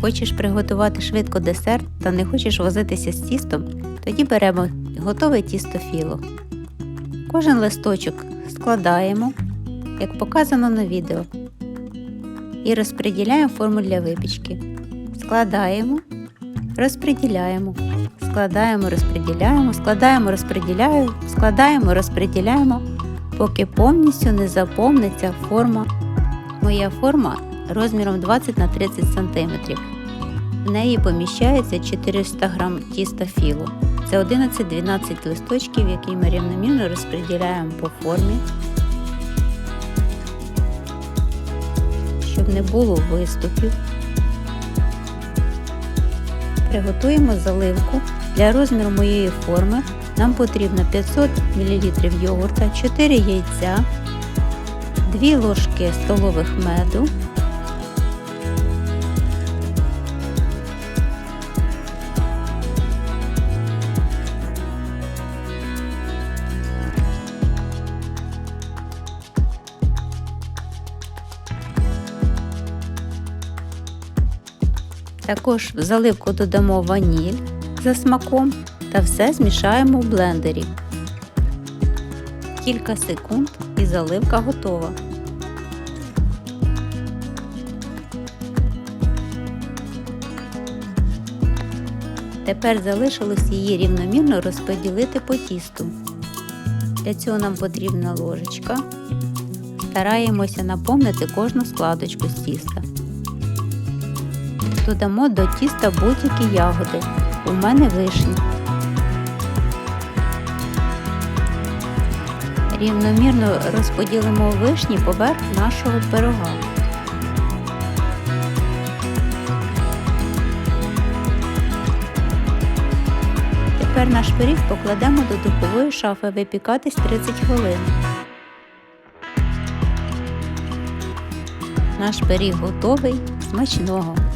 Хочеш приготувати швидко десерт та не хочеш возитися з тістом, тоді беремо готове тісто філо. Кожен листочок складаємо, як показано на відео, і розподіляємо форму для випічки. Складаємо, розподіляємо, складаємо, розподіляємо, складаємо, розподіляємо, складаємо, розподіляємо, поки повністю не заповниться форма. Моя форма розміром 20 на 30 см. В неї поміщається 400 г тіста філо. Це 11-12 листочків, які ми рівномірно розподіляємо по формі, щоб не було виступів. Приготуємо заливку. Для розміру моєї форми нам потрібно 500 мл йогурта, 4 яйця, 2 ложки столових меду, Також в заливку додамо ваніль за смаком та все змішаємо в блендері. Кілька секунд і заливка готова. Тепер залишилось її рівномірно розподілити по тісту. Для цього нам потрібна ложечка. Стараємося наповнити кожну складочку з тіста. Додамо до тіста будь-які ягоди. У мене вишні. Рівномірно розподілимо вишні поверх нашого пирога. Тепер наш пиріг покладемо до духової шафи випікатись 30 хвилин. Наш пиріг готовий. Смачного!